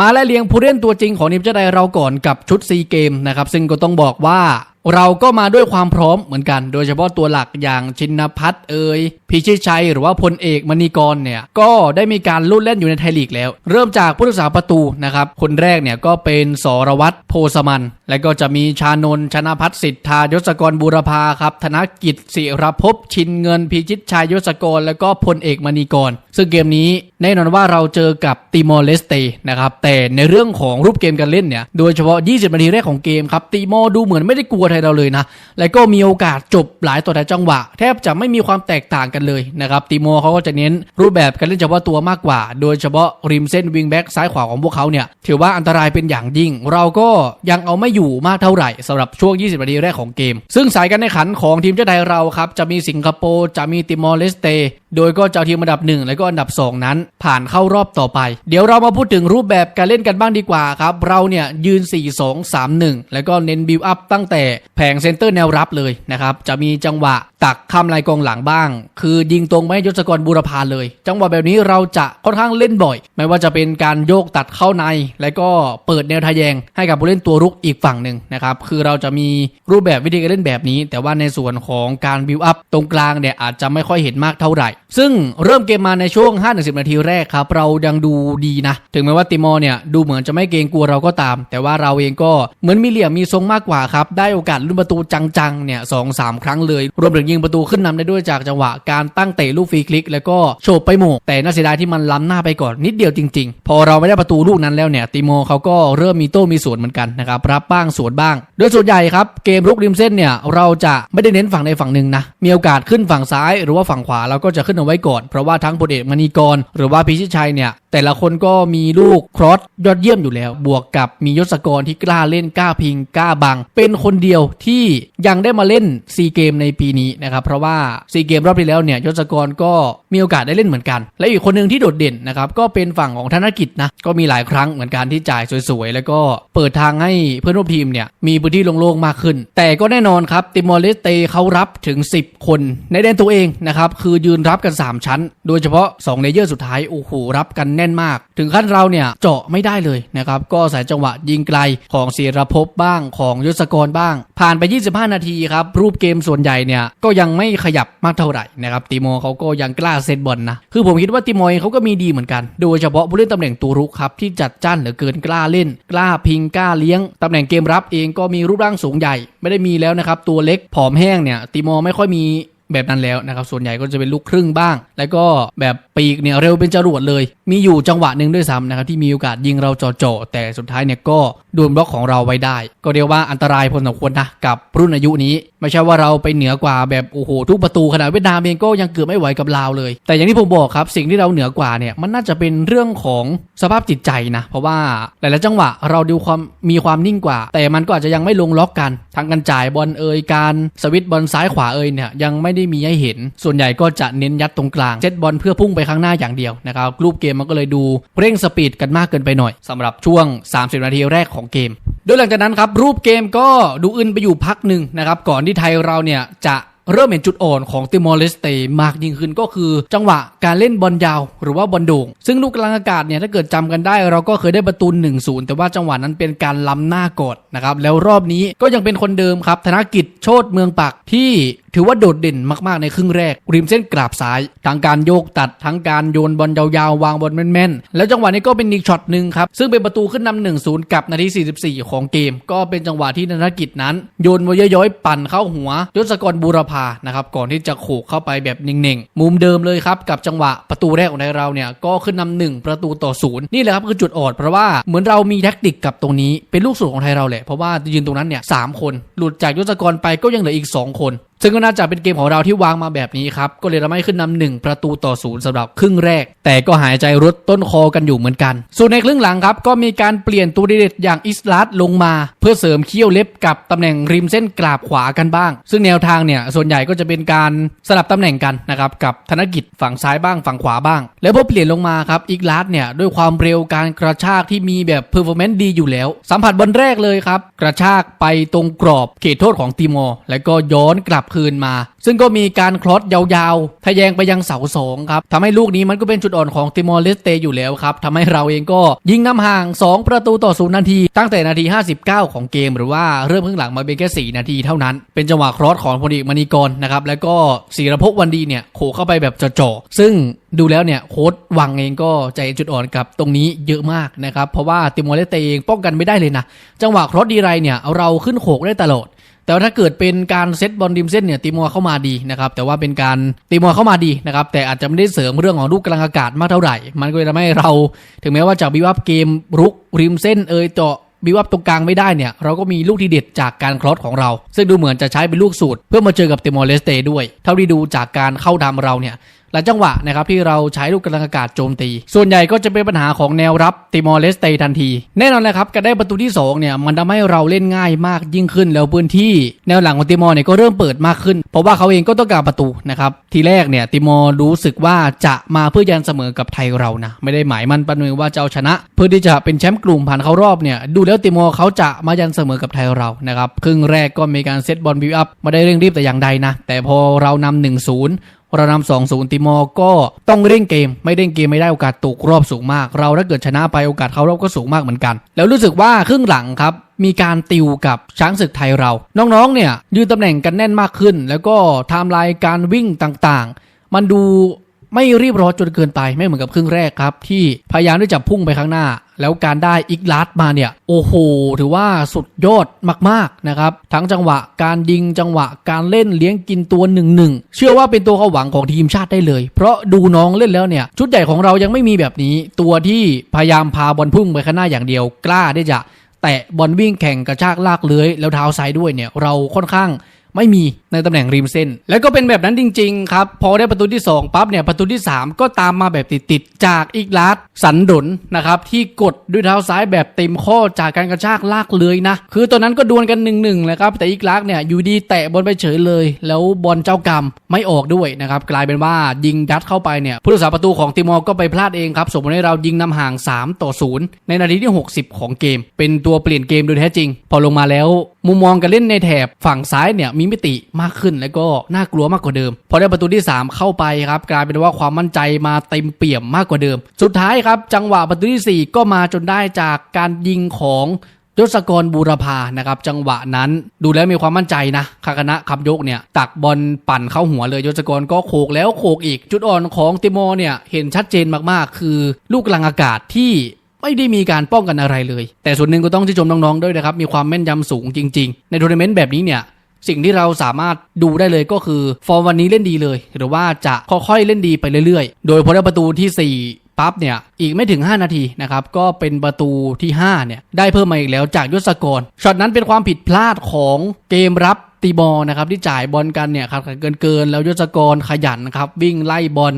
มาและเลียงผู้เล่นตัวจริงของทีมชาติไทยเราก่อนกับชุดซีเกมนะครับซึ่งก็ต้องบอกว่าเราก็มาด้วยความพร้อมเหมือนกัน โดยเฉพาะตัวหลักอย่างชินพัฒน์เอ่ยพิชิตชัยหรือว่าพลเอกมณีกรเนี่ยก็ได้มีการลุ้นเล่นอยู่ในไทยลีกแล้ว เริ่มจากผู้รักษาประตูนะครับคนแรกเนี่ยก็เป็นสรวัตรโพสมัน และก็จะมีชานนชนะพัฒน์สิทธายศกรบูรพาครับธนกิจศิรภพชินเงินพิชิตชัยยศกร แล้วก็พลเอกมณีกร ซึ่งเกมนี้แน่นอนว่าเราเจอกับติมอร์เลสเตนะครับแต่ในเรื่องของรูปเกมการเล่นเนี่ยโดยเฉพาะ 20 นาทีแรกของเกมครับติมอร์ดูเหมือนไม่ได้กลัวไทยเราเลยนะ แล้วก็มีโอกาสจบหลายต่อหลายจังหวะ แทบจะไม่มีความแตกต่างกันเลยนะครับติโมเขาก็จะเน้นรูปแบบการเล่นเฉพาะตัวมากกว่า โดยเฉพาะริมเส้นวิงแบ็กซ้ายขวาของพวกเขาเนี่ยถือว่าอันตรายเป็นอย่างยิ่ง เราก็ยังเอาไม่อยู่มากเท่าไหร่สำหรับช่วง 20 นาทีแรกของเกม ซึ่งสายการแข่งขันของทีมชาติไทยเราครับจะมีสิงคโปร์จะมีติมอร์เลสเต โดยก็จะเอาทีมอันดับ 1 และก็อันดับ 2 นั้น ผ่านเข้ารอบต่อไป เดี๋ยวเรามาพูดถึงรูปแบบการเล่นกันบ้างดีกว่าครับ เราเนี่ยยืน 4 2 3 1 แล้วก็เน้นบิวอัพตั้งแต่แผงเซนเตอร์แนวรับเลยนะครับ จะมีจังหวะตักข้ามลายกองหลังบ้าง คือยิงตรงไปให้ยศกรบูรพาเลย จังหวะแบบนี้เราจะค่อนข้างเล่นบ่อย ไม่ว่าจะเป็นการโยกตัดเข้าใน และก็เปิดแนวทะแยง ให้กับผู้เล่นตัวรุกอีกฝั่งหนึ่งนะครับ คือเราจะมีรูปแบบวิธีการเล่นแบบนี้ แต่ว่าในส่วนของการบิวอัพตรงกลางเนี่ยอาจจะไม่ค่อยเห็นมากเท่าไหร่ ซึ่งเริ่มเกมมาในช่วง 5-10 นาทีแรกครับ เรายังดูดีนะ ถึงแม้ว่าติมอร์เนี่ย ดูเหมือนจะไม่เกรงกลัวเราก็ตาม แต่ว่าเราเองก็เหมือนมีเหลี่ยมมีทรงมากกว่าครับ ได้โอกาสลุ้นประตูจังๆ เนี่ยสองสามครั้งเลย รวมถึงยิงประตูขึ้นนำได้ด้วยจากจังหวะการตั้งเตะลูกฟรีคลิก แล้วก็โฉบไปหม่แต่น่าเสียดายที่มันล้ำหน้าไปก่อนนิดเดียวจริง ๆ พอเราไม่ได้ประตูลูกนั้นแล้วเนี่ยติโมเขาก็เริ่มมีโต้มีสวนเหมือนกันนะครับรับบ้างสวนบ้าง โดยส่วนใหญ่ครับเกมรุกริมเส้นเนี่ยเราจะไม่ได้เน้นฝั่งใดฝั่งหนึ่งนะมีโอกาสขึ้นฝั่งซ้าย หรือว่าฝั่งขวาเราก็จะขึ้นเอาไว้ก่อน เพราะว่าทั้งพลเอกมณีกร หรือว่าพิชิตชัยเนี่ยแต่ละคนก็มีลูกครอสยอดเยี่ยมอยู่แล้ว บวกกับมียศกรที่กล้าเล่นกล้าพิงกล้าบัง เป็นคนเดียวที่ยังได้มาเล่นซีเกมในปีนี้นะครับเพราะว่าซีเกมรอบที่แล้วเนี่ยยศกรก็มีโอกาสได้เล่นเหมือนกัน และอีกคนหนึ่งที่โดดเด่นนะครับก็เป็นฝั่งของธนกิจนะก็มีหลายครั้งเหมือนกันที่จ่ายสวยๆ แล้วก็เปิดทางให้เพื่อนร่วมทีมเนี่ยมีพื้นที่โล่งๆมากขึ้น แต่ก็แน่นอนครับติมอร์เลสเตเขารับถึง 10 คนในแดนตัวเองนะครับคือยืนรับกัน 3 ชั้น โดยเฉพาะ2เลเยอร์สุดท้ายโอ้โหรับกันแน่นมาก ถึงขั้นเราเนี่ยเจาะไม่ได้เลยนะครับก็สายจังหวะยิงไกลของเสียรภพบ้างของยศกรบ้าง ผ่านไป 25 นาทีครับรูปเกมส่วนใหญ่เนี่ยก็ยังไม่ขยับมากเท่าไหร่นะครับติโมเขาก็ยังกล้าเซตบอลนะคือผมคิดว่าติโมเองเขาก็มีดีเหมือนกัน โดยเฉพาะผู้เล่นตำแหน่งตัวรุกครับที่จัดจ้านเหลือเกินกล้าเล่น กล้าพิงกล้าเลี้ยงตำแหน่งเกมรับเองก็มีรูปร่างสูงใหญ่ ไม่ได้มีแล้วนะครับตัวเล็กผอมแห้งเนี่ยติโมไม่ค่อยมี แบบนั้นแล้วนะครับส่วนใหญ่ก็จะเป็นลูกครึ่งบ้าง แล้วก็แบบปีกเนี่ยเร็วเป็นจรวดเลย มีอยู่จังหวะหนึ่งด้วยซ้ำนะครับที่มีโอกาสยิงเราจ่อๆแต่สุดท้ายเนี่ยก็โดนบล็อกของเราไว้ได้ ก็เรียกว่าอันตรายพอสมควรนะกับรุ่นอายุนี้ ไม่ใช่ว่าเราไปเหนือกว่าแบบโอ้โหทุกประตูขนาดเวียดนามเองก็ยังเกือบไม่ไหวกับลาวเลย แต่อย่างที่ผมบอกครับสิ่งที่เราเหนือกว่าเนี่ยมันน่าจะเป็นเรื่องของสภาพจิตใจนะเพราะว่าหลายๆจังหวะเราดูความมีความนิ่งกว่า แต่มันก็อาจจะยังไม่ลงล็อกกันทั้งการจ่ายบอลเอ่ยการสวิตบอลซ้ายขวาเอ่ยเนี่ยยังไม่ไได้มีให้เห็น ส่วนใหญ่ก็จะเน้นยัดตรงกลางเซตบอลเพื่อพุ่งไปข้างหน้าอย่างเดียวนะครับรูปเกมมันก็เลยดูเร่งสปีดกันมากเกินไปหน่อยสำหรับช่วง 30 นาทีแรกของเกม โดยหลังจากนั้นครับรูปเกมก็ดูอึนไปอยู่พักหนึ่งนะครับก่อนที่ไทยเราเนี่ยจะเริ่มเห็นจุดอ่อนของติมอร์เลสเตมากยิ่งขึ้นก็คือ จังหวะการเล่นบอลยาวหรือว่าบอลโด่ง ซึ่งลูกกลางอากาศเนี่ยถ้าเกิดจำกันได้ เราก็เคยได้ประตู 1-0 แต่ว่าจังหวะนั้นเป็นการล้ำหน้ากดนะครับแล้วรอบนี้ก็ยังเป็นคนเดิมครับ ธนกิจโชตเมืองปักที่ ถือว่าโดดเด่นมากๆในครึ่งแรก ริมเส้นกราบซ้าย ทั้งการโยกตัดทั้งการโยนบอลยาวๆ วางบอลแม่นๆ แล้วจังหวะนี้ก็เป็นอีกช็อตหนึ่งครับ ซึ่งเป็นประตูขึ้นนำหนึ่งศูนย์กับนาที 44 ของเกม ก็เป็นจังหวะที่ธนกิจนั้น โยนมาย้อยๆปั่นเข้าหัวยศกรบูรพานะครับก่อนที่จะโขกเข้าไปแบบนิ่งๆ มุมเดิมเลยครับกับจังหวะประตูแรกของเราเนี่ยก็ขึ้นนำหนึ่งประตูต่อศูนย์นี่แหละครับคือจุดอ่อนเพราะว่าเหมือนเรามีแท็กติกกับตรงนี้เป็นลูกสูตรของไทยเราแหละเพราะว่ายืนตรงนั้นเนี่ยสามคนหลุดจากยศกรไปก็ยังเหลืออีกสองคน ซึ่งก็น่าจะเป็นเกมของเราที่วางมาแบบนี้ครับ ก็เลยทำให้ขึ้นนำหนึ่งประตูต่อศูนย์สำหรับครึ่งแรก แต่ก็หายใจรดต้นคอกันอยู่เหมือนกัน ส่วนในครึ่งหลังครับ ก็มีการเปลี่ยนตัวเด็ดอย่างอิสลัดลงมา เพื่อเสริมเขี้ยวเล็บกับตำแหน่งริมเส้นกราบขวากันบ้าง ซึ่งแนวทางเนี่ยส่วนใหญ่ก็จะเป็นการสลับตำแหน่งกันนะครับกับธนกิจฝั่งซ้ายบ้างฝั่งขวาบ้าง แล้วพอเปลี่ยนลงมาครับอิกลัดเนี่ยด้วยความเร็วการกระชากที่มีแบบเพอร์ฟอร์แมนซ์ดีอยู่แล้ว สัมผัสบอลแรกเลยครับกระชากไปตรงกรอบเขตโทษของติมอร์แล้วก็ย้อนกลับคืนมา ซึ่งก็มีการคลอสยาวๆทะแยงไปยังเสาสองครับทำให้ลูกนี้มันก็เป็นจุดอ่อนของติมอร์เลสเตอยู่แล้วครับทำให้เราเองก็ยิงนำห่าง 2 ประตูต่อศูนย์นาที ตั้งแต่นาที 59 ของเกม หรือว่าเริ่มครึ่งหลังมาเป็นแค่ 4 นาทีเท่านั้น เป็นจังหวะครอสของพลเอกมณีกรนะครับแล้วก็ศิรภพวันดีเนี่ยโขเข้าไปแบบจ่อๆซึ่งดูแล้วเนี่ยโค้ดวังเองก็ใจจุดอ่อนกับตรงนี้เยอะมากนะครับเพราะว่าติมอร์เลสเตเองป้องกันไม่ได้เลยนะจังหวะครอสดีไรเนี่ยเราขึ้นโขกได้ตลอด แต่ว่าถ้าเกิดเป็นการเซตบอลริมเส้นเนี่ยติมัวเข้ามาดีนะครับแต่ว่าเป็นการติมัวเข้ามาดีนะครับแต่อาจจะไม่ได้เสริมเรื่องของลูกกลางอากาศมากเท่าไหร่ มันก็เลยทำให้เรา ถึงแม้ว่าจะบิวับเกมรุกริมเส้นเอยเจาะบิวับตรงกลางไม่ได้เนี่ยเราก็มีลูกที่เด็ดจากการคลอสของเรา ซึ่งดูเหมือนจะใช้เป็นลูกสูตร เพื่อมาเจอกับติมอร์เลสเตด้วย เท่าที่ดูจากการเข้าทำเราเนี่ย หลายจังหวะนะครับที่เราใช้ลูกกำลังอากาศโจมตี ส่วนใหญ่ก็จะเป็นปัญหาของแนวรับติมอร์เลสเตทันที แน่นอนเลยครับการได้ประตูที่2เนี่ยมันทำให้เราเล่นง่ายมากยิ่งขึ้นแล้วพื้นที่ แนวหลังของติมอร์เนี่ยก็เริ่มเปิดมากขึ้น เพราะว่าเขาเองก็ต้องการประตูนะครับทีแรกเนี่ยติมอร์รู้สึกว่าจะมาเพื่อยันเสมอกับไทยเรานะไม่ได้หมายมันปันมือว่าจะเอาชนะ เพื่อที่จะเป็นแชมป์กลุ่มผ่านเข้ารอบเนี่ยดูแล้วติมอร์เขาจะมายันเสมอกับไทยเรานะครับครึ่งแรกก็มีการเซตบอลบิวอัพไม่ได้เร่งรีบแต่อย่างใดนะแต่พอเรานำหนึ่งศูนย์ เรานำสองศูนย์ติมอร์ก็ต้องเร่งเกม ไม่เร่งเกมไม่ได้โอกาสตกรอบสูงมาก เราถ้าเกิดชนะไปโอกาสเข้ารอบก็สูงมากเหมือนกัน แล้วรู้สึกว่าครึ่งหลังครับมีการติวกับช้างศึกไทยเรา น้องๆเนี่ยยืนตำแหน่งกันแน่นมากขึ้น แล้วก็ไทม์ไลน์การวิ่งต่างๆ มันดู ไม่รีบร้อนจนเกินไปไม่เหมือนกับครึ่งแรกครับ ที่พยายามที่จะพุ่งไปข้างหน้า แล้วการได้อีกลัดมาเนี่ย โอ้โหถือว่าสุดยอดมากๆนะครับ ทั้งจังหวะการยิงจังหวะการเล่นเลี้ยงกินตัวหนึ่งหนึ่งเชื่อว่าเป็นตัวเขาหวังของทีมชาติได้เลย เพราะดูน้องเล่นแล้วเนี่ย ชุดใหญ่ของเรายังไม่มีแบบนี้ ตัวที่พยายามพาบอลพุ่งไปข้างหน้าอย่างเดียว กล้าที่จะแตะบอลวิ่งแข่งกระชากลากเลื้อยแล้วเท้าซ้ายด้วยเนี่ยเราค่อนข้าง ไม่มีในตำแหน่งริมเส้น แล้วก็เป็นแบบนั้นจริง ๆ ครับ พอได้ประตูที่ 2 ปั๊บเนี่ยประตูที่ 3 ก็ตามมาแบบติดๆจากอีกลัดสันดนนะครับ ที่กดด้วยเท้าซ้ายแบบเต็มข้อจากการกระชากลากเลยนะ คือตอนนั้นก็ดวลกัน1นึเลยครับ แต่อีกลักเนี่ยอยู่ดีแตะบอลไปเฉยเลย แล้วบอลเจ้ากรรมไม่ออกด้วยนะครับกลายเป็นว่ายิงยัดเข้าไปเนี่ยผู้รักษาประตูของติมอร์ก็ไปพลาดเองครับส่งผลให้เรายิงนำห่าง 3 ต่อ 0 ในนาทีที่ 60 ของเกม เป็นตัวเปลี่ยนเกมโดยแท้จริง พอลงมาแล้วมุมมองการเล่นในแถบฝั่งซ้ายเนี่ยมีมิติมากขึ้นแล้วก็น่ากลัวมากกว่าเดิม พอได้ประตูที่ 3 เข้าไปครับกลายเป็นว่าความมั่นใจมาเต็มเปี่ยมมากกว่าเดิม สุดท้ายครับจังหวะประตูที่ 4 ก็มาจนได้จากการยิงของยศกรบูรพานะครับจังหวะนั้นดูแล้วมีความมั่นใจนะคาคณะขับยกเนี่ยตักบอลปั่นเข้าหัวเลยยศกรก็โขกแล้วโขกอีก จุดอ่อนของติโมเนี่ยเห็นชัดเจนมากๆ คือลูกกลางอากาศที่ ไม่ได้มีการป้องกันอะไรเลย แต่ส่วนหนึ่งก็ต้องชื่นชมน้องๆด้วยนะครับ มีความแม่นยำสูงจริง ๆ ในทัวร์นาเมนต์แบบนี้เนี่ยสิ่งที่เราสามารถดูได้เลยก็คือฟอร์มวันนี้เล่นดีเลย หรือว่าจะค่อยๆเล่นดีไปเรื่อยๆ โดยพอประตูที่ 4 ปั๊บเนี่ย อีกไม่ถึง 5 นาทีนะครับ ก็เป็นประตูที่5เนี่ยได้เพิ่มมาอีกแล้วจากยศกรช็อตนั้นเป็นความผิดพลาดของเกมรับตีบอลนะครับที่จ่ายบอลกันเนี่ยครับเกินเกินๆแล้วยศกรขยันครับวิ่งไล่บอล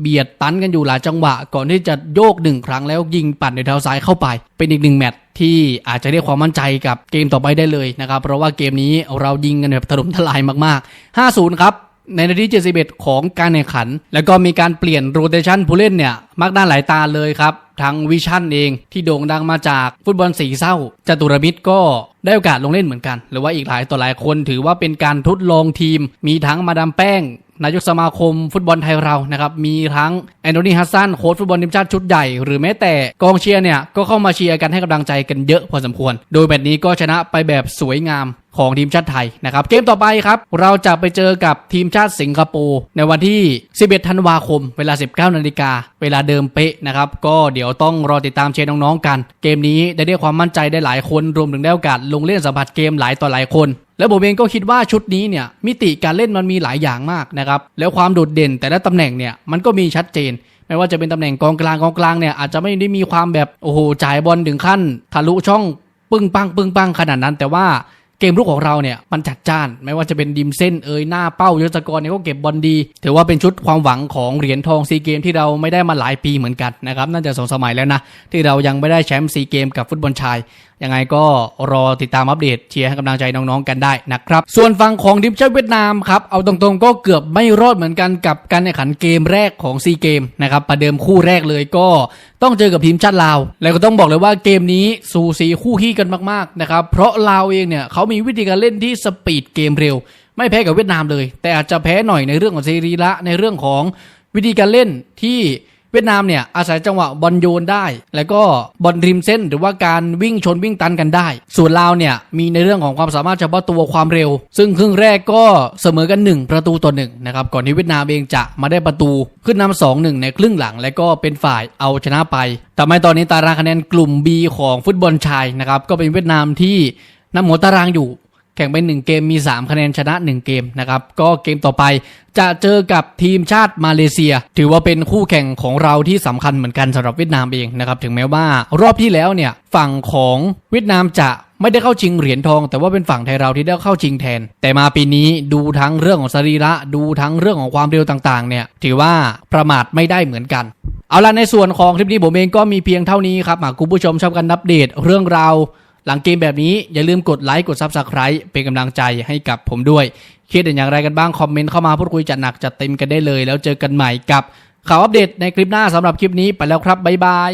เบียดตันกันอยู่หลายจังหวะ ก่อนที่จะโยกหนึ่งครั้งแล้วยิงปั่นในเท้าซ้ายเข้าไป เป็นอีกหนึ่งแมตช์ที่อาจจะเรียกความมั่นใจกับเกมต่อไปได้เลยนะครับ เพราะว่าเกมนี้เรายิงกันแบบถล่มทลายมากๆ 5-0 ครับในนาที71 ของการแข่งขัน แล้วก็มีการเปลี่ยนโรเตชันผู้เล่นเนี่ยมากหน้าหลายตาเลยครับ ทั้งวิชั่นเองที่โด่งดังมาจากฟุตบอลสีเศร้าจตุรมิตรก็ได้โอกาสลงเล่นเหมือนกัน หรือว่าอีกหลายต่อหลายคนถือว่าเป็นการทดลองทีม มีทั้งมาดามแป้ง นายกสมาคมฟุตบอลไทยเรานะครับมีทั้งแอนโทนีฮัสซันโค้ชฟุตบอลทีมชาติชุดใหญ่ หรือแม้แต่กองเชียร์เนี่ยก็เข้ามาเชียร์กันให้กำลังใจกันเยอะพอสมควร โดยแบบนี้ก็ชนะไปแบบสวยงามของทีมชาติไทยนะครับเกมต่อไปครับ เราจะไปเจอกับทีมชาติสิงคโปร์ในวันที่ 11 ธันวาคม เวลา 19 นาฬิกา เวลาเดิมเป๊ะนะครับ ก็เดี๋ยวต้องรอติดตามเชียร์น้องๆกัน เกมนี้ได้เรียกความมั่นใจได้หลายคน รวมถึงได้โอกาสลงเล่นสัมผัสเกมหลายต่อหลายคน แล้วผมเองก็คิดว่าชุดนี้เนี่ยมิติการเล่นมันมีหลายอย่างมากนะครับแล้วความโดดเด่นแต่ละตำแหน่งเนี่ยมันก็มีชัดเจน ไม่ว่าจะเป็นตำแหน่งกองกลางกองกลางเนี่ยอาจจะไม่ได้มีความแบบโอ้โหจ่ายบอลถึงขั้นทะลุช่องปึ้งปังปึ้งปังขนาดนั้น แต่ว่าเกมรุกของเราเนี่ยมันจัดจ้าน ไม่ว่าจะเป็นดิมเส้นเอยหน้าเป้ายศกรเนี่ยก็เก็บบอลดี ถือว่าเป็นชุดความหวังของเหรียญทองซีเกมที่เราไม่ได้มาหลายปีเหมือนกันนะครับน่าจะสองสมัยแล้วนะที่เรายังไม่ได้แชมป์ซีเกมกับฟุตบอลชายยังไงก็รอติดตามอัปเดตเชียร์ให้กำลังใจน้องๆกันได้นะครับ ส่วนฝั่งของทีมชาติเวียดนามครับ เอาตรงๆก็เกือบไม่รอดเหมือนกันกับการแข่งขันเกมแรกของซีเกมนะครับประเดิมคู่แรกเลยก็ต้องเจอกับทีมชาติลาว แล้วก็ต้องบอกเลยว่าเกมนี้สูสีคู่ขี้กันมากๆนะครับเพราะลาวเองเนี่ยเขามีวิธีการเล่นที่สปีดเกมเร็ว ไม่แพ้กับเวียดนามเลย แต่อาจจะแพ้หน่อยในเรื่องของสรีระในเรื่องของวิธีการเล่นที่ เวียดนามเนี่ยอาศัยจังหวะบอลโยนได้ แล้วก็บอลริมเส้นหรือว่าการวิ่งชนวิ่งตันกันได้ ส่วนลาวเนี่ยมีในเรื่องของความสามารถเฉพาะตัวความเร็ว ซึ่งครึ่งแรกก็เสมอกัน 1 ประตูต่อหนึ่งนะครับก่อนที่เวียดนามเองจะมาได้ประตูขึ้นนำสองหนึ่งในครึ่งหลัง และก็เป็นฝ่ายเอาชนะไปทำให้ตอนนี้ตารางคะแนนกลุ่ม B ของฟุตบอลชายนะครับก็เป็นเวียดนามที่นำหัวตารางอยู่ แข่งไป 1 เกมมี 3 คะแนนชนะ 1 เกมนะครับ ก็เกมต่อไปจะเจอกับทีมชาติมาเลเซีย ถือว่าเป็นคู่แข่งของเราที่สำคัญเหมือนกันสำหรับเวียดนามเองนะครับ ถึงแม้ว่ารอบที่แล้วเนี่ยฝั่งของเวียดนามจะไม่ได้เข้าชิงเหรียญทอง แต่ว่าเป็นฝั่งไทยเราที่ได้เข้าชิงแทน แต่มาปีนี้ดูทั้งเรื่องของสรีระดูทั้งเรื่องของความเร็วต่างๆ เนี่ยถือว่าประมาทไม่ได้เหมือนกันเอาล่ะในส่วนของคลิปนี้ผมเองก็มีเพียงเท่านี้ครับหากคุณผู้ชมชอบกันอัปเดตเรื่องราว หลังเกมแบบนี้อย่าลืมกดไลค์กด Subscribe เป็นกำลังใจให้กับผมด้วยคิดเห็นอย่างไรกันบ้าง คอมเมนต์เข้ามาพูดคุยจัดหนักจัดเต็มกันได้เลย แล้วเจอกันใหม่กับข่าวอัปเดตในคลิปหน้าสำหรับคลิปนี้ไปแล้วครับบ๊ายบาย